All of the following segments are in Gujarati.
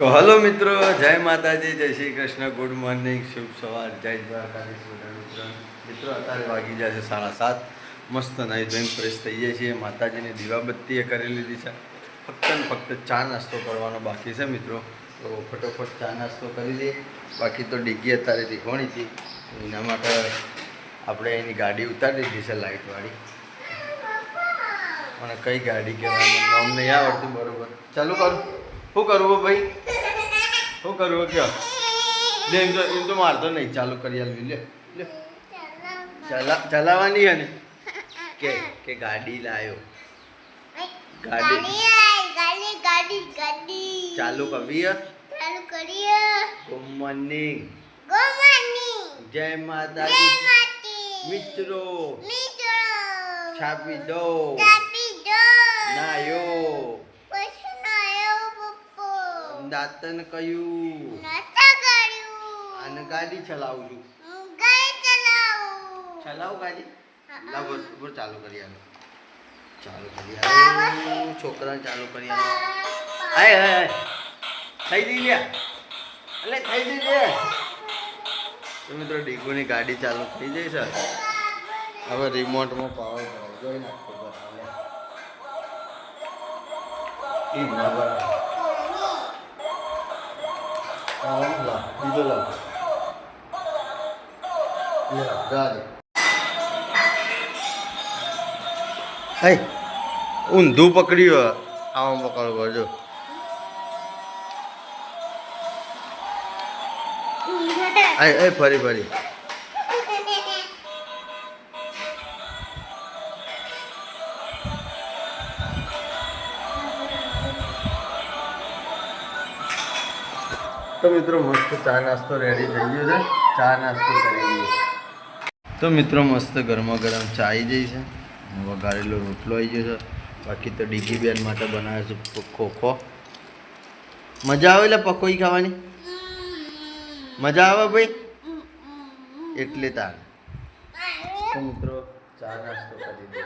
તો હલો મિત્રો, જય માતાજી, જય શ્રી કૃષ્ણ, ગુડ મોર્નિંગ, શુભ સવાર, જય દ્વારકાધીશ મિત્રો. અત્યારે વાગી જાય છે સાડા સાત. મસ્ત નાઈ ધોઈને ફ્રેશ થઈ જાય છીએ. માતાજીની દીવાબત્તીએ કરી લીધી છે. ફક્ત ને ફક્ત ચા નાસ્તો કરવાનો બાકી છે મિત્રો. તો ફટોફટ ચા નાસ્તો કરી લઈએ. બાકી તો ડીગી અત્યારે દીખવાની હતી. એના માટે આપણે એની ગાડી ઉતારી દીધી છે લાઇટવાળી. અને કઈ ગાડી કહેવાનું નામ નહીં આવડતું બરાબર. ચાલુ કરું. શું કરવું ભાઈ? શું કરવું કયો? લે એમ તો એમ તો મારતો નહીં ચાલુ કરી આલવી. લે લે. ચલા ચલાવવાની હે ને? કે કે ગાડી લાયો. ગાડી. ગાડી ગાડી ગાડી ચાલુ કરવી ચાલુ કરીએ. ગુડ મોર્નિંગ ગોમાની. જય જય માતાજી માતી મિત્રો. મિત્રો. છાપી દો. છાપી દો. નાયો. દાંતન કયું અને ગાડી ચલાવું છું. ચલાવું. ગાડી? હા. લા બોલ બોલ ચાલુ કરી આલો. ચાલુ કરી આલો. છોકરાને ચાલુ કરી આલો. હાય હાય. થઈ ગઈ લ્યા. એટલે થઈ ગઈ લે. તો મિત્રો ડીગુની ગાડી ચાલુ થઈ જઈ સર હવે રિમોટમાં પાવર કરાવી જોઈ નાખો બરાબર ઈ બરાબર લા બીજો લા લે ગાડી હે ઊંધું પકડ્યું આમ પકડવો જો એ ફરી ફરી તો મિત્રો, મસ્ત ચા નાસ્તો રેડી થઈ ગયો છે. ચા નાસ્તો કરી લઈએ. તો મિત્રો, મસ્ત ગરમા ગરમ ચા આવી જઈ છે. વઘારેલો રોટલો આવી ગયો છે. બાકી તો ડીગી બેન માટે બનાવે છે ખોખો. મજા આવે એટલે પકોઈ ખાવાની? મજા આવે ભાઈ? એટલે તાર. તો મિત્રો, ચા નાસ્તો કરી દે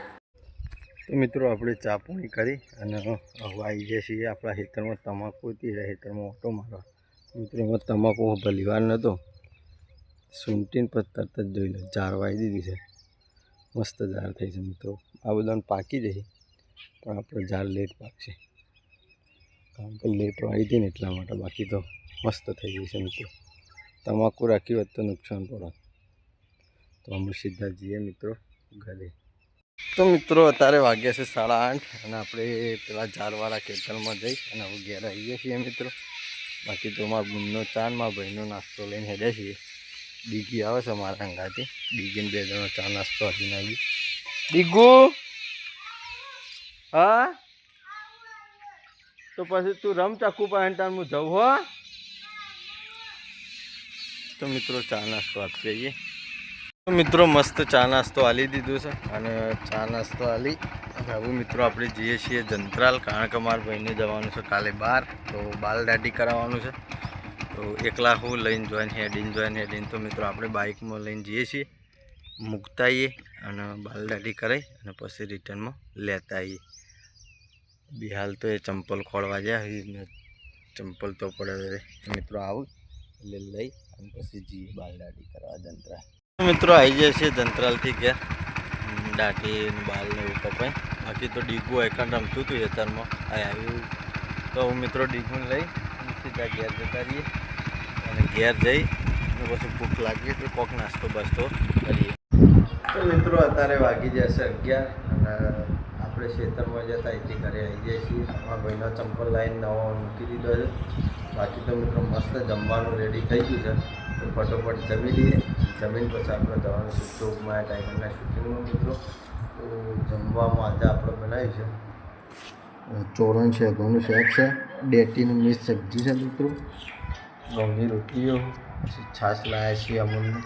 તો મિત્રો, આપણે ચા પૂણી કરી અને આવી જઈએ છીએ આપણા ખેતરમાં. તમાકુ હતી એટલે ખેતરમાં ઓટો મારવા. મિત્રો, એમાં તમાકુ ભલી વાર નહોતો સૂંટીને પછી તરત જ જોઈ લો. ઝાર વાવી દીધી છે. મસ્ત જાર થઈ છે મિત્રો. આ બધાને પાકી જશે. પણ આપણો જાર લેટ પાકશે. કારણ કે લેટ વાવી હતી ને એટલા માટે. બાકી તો મસ્ત થઈ જશે મિત્રો. તમાકુ રાખી હોત તો નુકસાન પડે તો અમે સીધા જઈએ મિત્રો ઘરે. તો મિત્રો, અત્યારે વાગ્યા છે સાડા આઠ અને આપણે પેલા ઝાડવાળા ખેતરમાં જઈ અને હવે ઘેર આવીએ છીએ મિત્રો. બાકી તો મારા બુનનો ચાન મારા ભાઈનો નાસ્તો લઈને હેડે છીએ. ડીગી આવે છે મારા અંગાથી. ડીગીને બે જણો ચા નાસ્તો આપીને આવી ડીગુ? હા? તો પછી તું રમ ચાકુ પાસે તાર હું જવું હો. તો મિત્રો ચા નાસ્તો આપી જઈએ મિત્રો મસ્ત ચા નાસ્તો આલી દીધું છે. અને ચા નાસ્તો આલી હવે મિત્રો આપણે જઈએ છીએ જંત્રાલ. કારણ ભાઈને જવાનું છે કાલે બહાર તો બાલ દાઢી કરાવવાનું છે. તો એકલા હું લઈને જોઈન હેડીને જોઈને હેડીને. તો મિત્રો આપણે બાઇકમાં લઈને જઈએ છીએ. મૂકતા આવીએ અને બાલ દાઢી કરાવી અને પછી રિટર્નમાં લેતા આવીએ બિહાલ તો એ ચંપલ ખોળવા જાય ચંપલ તો પડે મિત્રો આવું. એટલે લઈ અને પછી જઈએ બાલ દાઢી કરવા જંત્રાલ. મિત્રો આવી જાય છે જંત્રાલથી હમ, દાઢી બાલ ને એવું કપાય બાકી તો ડીગુ એકણ રમતું હતું એતરમાં આ આવ્યું તો હું મિત્રો ડીગુને લઈ સીધા ઘેર જતા રહીએ. અને ઘેર જઈ અને પછી ભૂખ લાગીએ તો કોક નાસ્તો બાસ્તો કરીએ. તો મિત્રો અત્યારે વાગી જશે અગિયાર અને આપણે ખેતરમાં જતા અહીંથી ઘરે આવી જઈએ છીએ. અમારા ભાઈનો ચંપલ લાઈન નવો મૂકી દીધો છે. બાકી તો મિત્રો મસ્ત જમવાનું રેડી થઈ ગયું છે. તો ફટોફટ જમી લઈએ. જમીન પછી આપણે જવાનું શૂટિંગમાં ટાઈગરના શૂટિંગમાં મિત્રો. તો જમવામાં આજે આપણે બનાવી છે. ચોરણ છે ઘઉંનું શાક છે. ડેટીનું મિક્સ સબ્જી છે મિત્રો. ઘઉંની રોટલીઓ પછી છાશ લાવ્યા છીએ અમૂલની.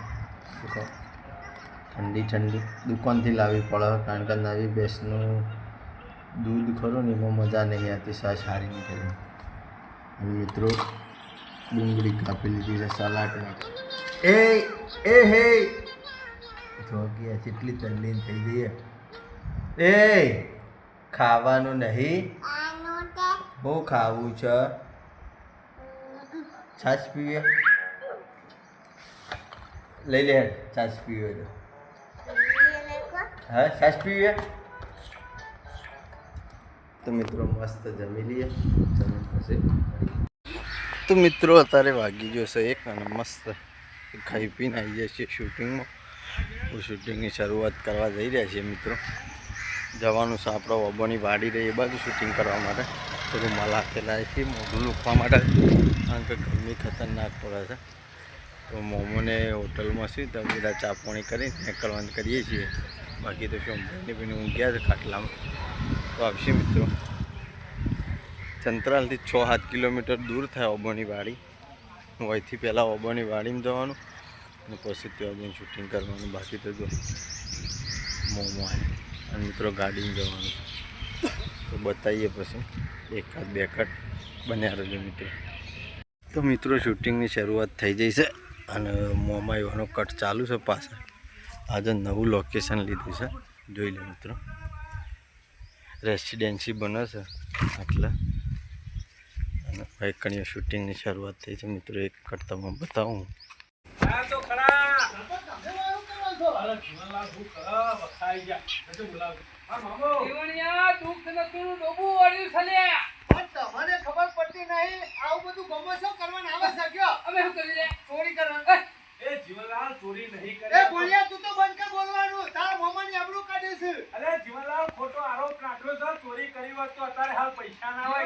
ઠંડી ઠંડી. દુકાનથી લાવવી પડે કારણ કે નવી ભેંસનું દૂધ ખરું ને એમાં મજા નહીં આવતી સાસ સારી નીકળે. અને મિત્રો ડુંગળી કાપી લીધી છે સલાડમાં. એ એ હે! જો જેટલી તલ્લીન થઈ જઈએ એ ખાવાનું નહીં. હું ખાવું છે? છાશ પીવે. લઈ લે છાશ પીવે તો. હા છાશ પીવે. તો મિત્રો મસ્ત જમી લઈએ. જમીન પછી તો મિત્રો અત્યારે વાગી ગયો છે એક અને મસ્ત ખાઈ પીને આવી જાય છે શૂટિંગમાં હું શૂટિંગની શરૂઆત કરવા જઈ રહ્યા છીએ મિત્રો. જવાનું છે આપણો ઓબોની વાડી રહી, એ બાજુ શૂટિંગ કરવા માટે. તો રૂમાલ હાથે લાવે છે, મોઢું લૂકવા માટે. કારણ કે ગરમી ખતરનાક પડે છે. તો મોમોને હોટલમાં શું, તો બધા ચા પાણી કરી, નીકળવાનું કરીએ છીએ. બાકી તો શું ભાઈને ભાઈને ઊંઘ્યા છે ખાટલામાં. તો આવશે મિત્રો. ચંત્રાલથી છ સાત કિલોમીટર દૂર થાય ઓબોની વાડી. વયથી પહેલાં ઓબોની વાડીમાં જવાનું. અને પછી ત્યાં જઈને શૂટિંગ કરવાનું. બાકી તો જો, મોમો આવે અને મિત્રો ગાડીમાં જવાનું તો બતાવીએ પછી. એકાદ બે કટ બન્યા રહેજો મિત્રો. તો મિત્રો, શૂટિંગની શરૂઆત થઈ જઈ છે અને મોમાં એવાનો કટ ચાલુ છે પાછળ. આજે નવું લોકેશન લીધું છે. જોઈ લે મિત્રો. રેસિડેન્સી બને છે એટલે અને ભાઈ શૂટિંગની શરૂઆત થઈ છે. મિત્રો, એક કટ તમને બતાવું. જીવણિયા દુઃખ નતું ડોબું વાળ્યું છે લ્યા. તમને ખબર પડતી નહીં આવું બધું ગમો શું કરવાનું આવે છે અમે શું કરી લે ચોરી કરવાનું એ, એ જીવનલાલ ચોરી નહીં કરે. એ ભોળિયા તું તો બંધ કર બોલવાનું. તારા મોમાની આબરૂ કાઢે છે. અરે જીવનલાલ ખોટો આરોપ નાખ્યો છે ચોરી કરી હોત તો અત્યારે હાલ પૈસા ના હોય.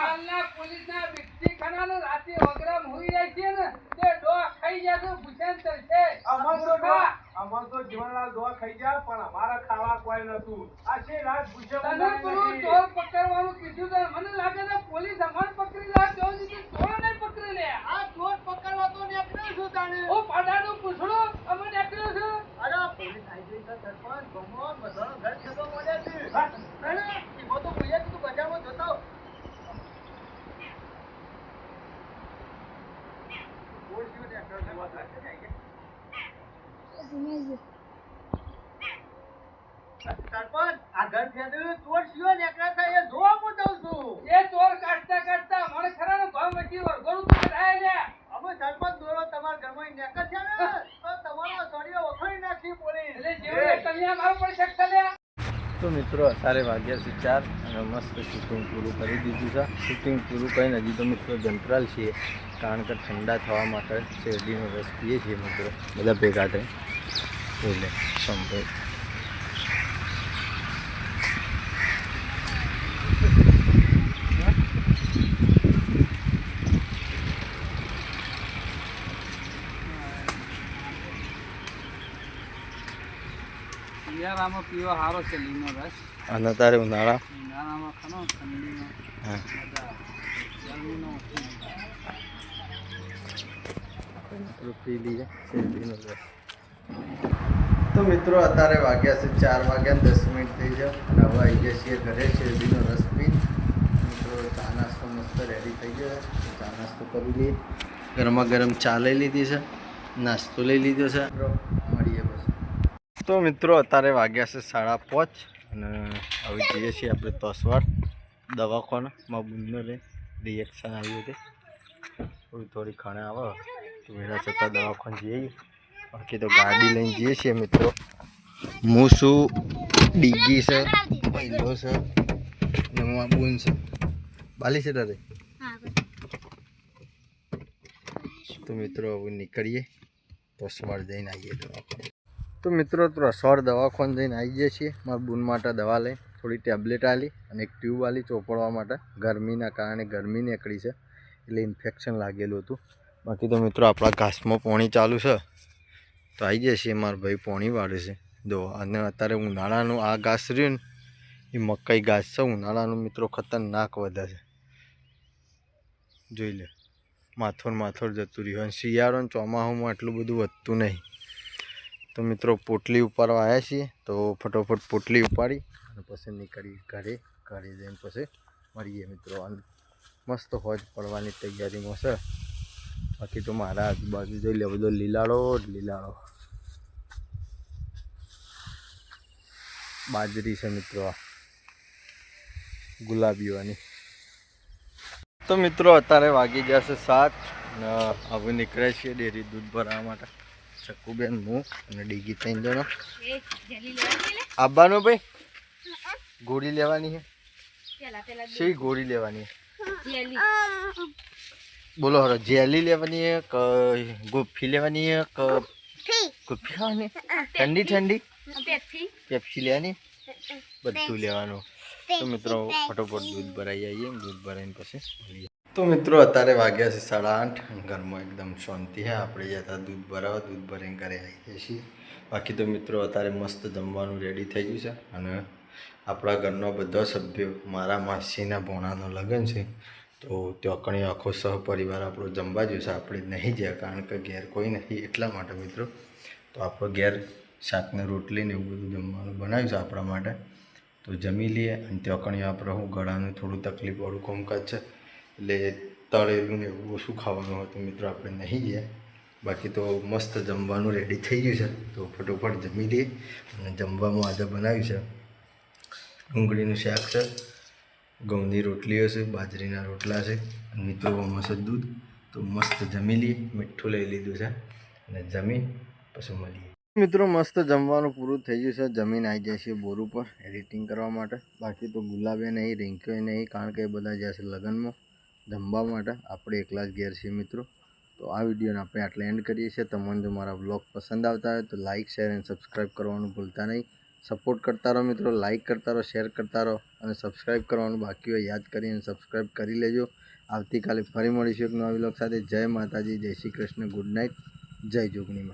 કાલના પોલીસના વ્યક્તિ ખાનાનો રાતે વગરામ હોઈ જાય છે ને. તે ડો ખાઈ જાય તો ભૂષણ ચડશે. અમારો ડો- અમાર તો જીવનલાલ દવા ખાઈ જાય પણ અમારા ખાવા કોઈ નતું આ છે રાત ભૂસે તને પેલું ચોર પકડવાનું કીધું તો મને લાગે છે પોલીસ અમાર પકડી લે ચોર ને પકડી લે. આ ચોર પકડવા તો નીકળ્યો છું તાણે ઓ પાડાનું પૂછડું અમે નીકળ્યો છું અરે પોલીસ આવી ગઈ છે સરપંચ ગમો બધાનો ઘર છેદો મળ્યા છે હા? તાણે ઈવો તો ભોળિયા તું બજારમાં જતો બોલ શું નીકળ્યો છે? વાત લાગે છે આઈ ગયા. સરપંચ આ ઘર છેદું ચોર ને નીકળ્યા છે એ જોવા હું જઉં છું. એ ચોર કાઢતા કાઢતા મને ખરાનો ભાવ વચ્ચે વરઘોડું તો થાય લે અમે સરપંચ દોરો તમારા ઘરમાં ઈ નેકર છે ને? તો તમારો સળિયો વખોડી નાખી પોલીસ એટલે જેવડે કલ્યાણ મારું પણ શકતા લે તો મિત્રો અત્યારે વાગ્યા છે ચાર અને મસ્ત શૂટિંગ પૂરું કરી દીધું છે. શૂટિંગ પૂરું કરીને હજી તો મિત્રો જંતરાલ છીએ કારણ કે ઠંડા થવા માટે શેરડીનો રસ પીએ છીએ મિત્રો બધા ભેગા થઈ એટલે સંભાઈ શિયાળામાં પીવો સારો છે લીમો રસ. અને તારે ઉનાળા. ઉનાળામાં ખનો ઠંડીમાં હા. ગરમીનો પી લઈએ શેરડીનો રસ. તો મિત્રો અત્યારે વાગ્યા છે ચાર વાગ્યા ને દસ મિનિટ થઈ જાય અને હવે આવી ગયા છીએ ઘરે શેરડીનો રસ પી મિત્રો ચા નાસ્તો મસ્ત રેડી થઈ ગયો છે. ચા નાસ્તો કરી લઈએ. ગરમા ગરમ ચા લઈ લીધી છે. નાસ્તો લઈ લીધો છે. તો મિત્રો અત્યારે વાગ્યા છે સાડા પાંચ અને હવે જઈએ છીએ આપણે તસવાડ દવાખાનામાં બુંદનો લઈ. રિએક્શન આવ્યું હતી. થોડી થોડી ખાણે આવે. તો વેળા છતાં દવાખાને જઈએ. બાકી તો ગાડી લઈને જઈએ છીએ મિત્રો. હું શું ડીગી છે પહેલો છે ને હું આ બુન છે. બાલી છે તારે? તો મિત્રો હવે નીકળીએ. તસવાડ જઈને આવીએ દવાખાને. તો મિત્રો તો રસવાડ દવાખાને જઈને આવી જઈએ છીએ. મારા બુન માટે દવા લઈ, થોડી ટેબ્લેટ આલી અને એક ટ્યુબ આલી ચોપડવા માટે. ગરમીના કારણે ગરમી નીકળી છે, એટલે ઇન્ફેક્શન લાગેલું હતું. બાકી તો મિત્રો, આપણા ઘાસમાં પોણી ચાલુ છે. તો આવી જઈએ છીએ, મારા ભાઈ પોણી વાળે છે. દો અને અત્યારે ઉનાળાનું આ ઘાસ રહ્યું ને, એ મકાઈ ઘાસ છે, ઉનાળાનું મિત્રો ખતરનાક વધે છે. જોઈ લે માથોર માથોર જતું રહ્યું. અને શિયાળો ચોમાસામાં આટલું બધું વધતું નહીં. તો મિત્રો પોટલી ઉપાડવા આવ્યા છીએ, તો ફટોફટ પોટલી ઉપાડી અને પછી નીકળી ઘરે ઘરે જઈને પછી મળીએ મિત્રો. અને મસ્ત હોજ પડવાની તૈયારીમાં છે. બાકી તો મારા આજુબાજુ જોઈ લે, બધો લીલાડો જ લીલાડો બાજરી છે મિત્રો ગુલાબીઓની. તો મિત્રો અત્યારે વાગી જશે સાત હવે નીકળે છીએ ડેરી દૂધ ભરવા માટે. ચક્કુબેન હું અને ડીગી ત્રણ જણો. આવવાનો ભાઈ? ગોળી લેવાની છે? શી ગોળી લેવાની? બોલો હરો જેલી લેવાની છે કે ગુફી લેવાની છે કે ગુફી ખાવાની? ઠંડી ઠંડી? પેપ્સી. પેપ્સી લેવાની? બધું લેવાનું. તો મિત્રો ફટોફટ દૂધ ભરાઈ આવીએ દૂધ ભરાઈને પછી તો મિત્રો, અત્યારે વાગ્યા છે સાડા આઠ. ઘરમાં એકદમ શાંતિ છે આપણે જતા દૂધ ભરાવા, દૂધ ભરીને ઘરે આવીએ છીએ. બાકી તો મિત્રો, અત્યારે મસ્ત જમવાનું રેડી થઈ ગયું છે. અને આપણા ઘરનો બધા સભ્યો, મારા માસીના ભોણાનો લગ્ન છે. તો ત્યાં આખો સહપરિવાર આપણો જમવા છે આપણે નહીં જ્યાં, કારણ કે ઘેર કોઈ નથી એટલા માટે મિત્રો, તો આપણો ઘેર શાકને રોટલી ને એવું બધું જમવાનું બનાવ્યું છે આપણા માટે. તો જમી લઈએ અને ત્યાં આપણે હું ગળાનું થોડું તકલીફવાળું કામકાજ છે. એટલે તળેલું ને એવું ઓછું ખાવાનું હતું મિત્રો આપણે નહીં ગયા. બાકી તો મસ્ત જમવાનું રેડી થઈ ગયું છે. તો ફટોફટ જમી લઈએ અને જમવામાં આજે બનાવ્યું છે ડુંગળીનું શાક છે, ઘઉંની રોટલીઓ છે બાજરીના રોટલા છે અને મિત્રો આમાં દૂધ. તો મસ્ત જમી લઈએ, મીઠું લઈ લીધું છે અને જમી પછી મળીએ. મિત્રો મસ્ત જમવાનું પૂરું થઈ ગયું છે. જમીન આવી જાય છે બોર ઉપર એડિટિંગ કરવા માટે. બાકી તો ગુલાબે નહીં રિંક્યો નહીં, કારણ કે એ બધા છે લગ્નમાં. જમવા માટે. આપણે એકલા જ ઘેર છીએ મિત્રો. તો આ વિડીયોને આપણે આટલે એન્ડ કરીએ છીએ. તમને જો મારા બ્લોગ પસંદ આવતા હોય તો લાઇક શેર અને સબસ્ક્રાઈબ કરવાનું ભૂલતા નહીં. સપોર્ટ કરતા રહો મિત્રો. લાઇક કરતા રહો શેર કરતા રહો અને સબસ્ક્રાઈબ કરવાનું બાકી હોય યાદ કરીને સબસ્ક્રાઈબ કરી લેજો. આવતીકાલે ફરી મળીશું એક નવા બ્લોગ સાથે. જય માતાજી, જય શ્રી કૃષ્ણ. ગુડ નાઇટ જય જોગણીમાં.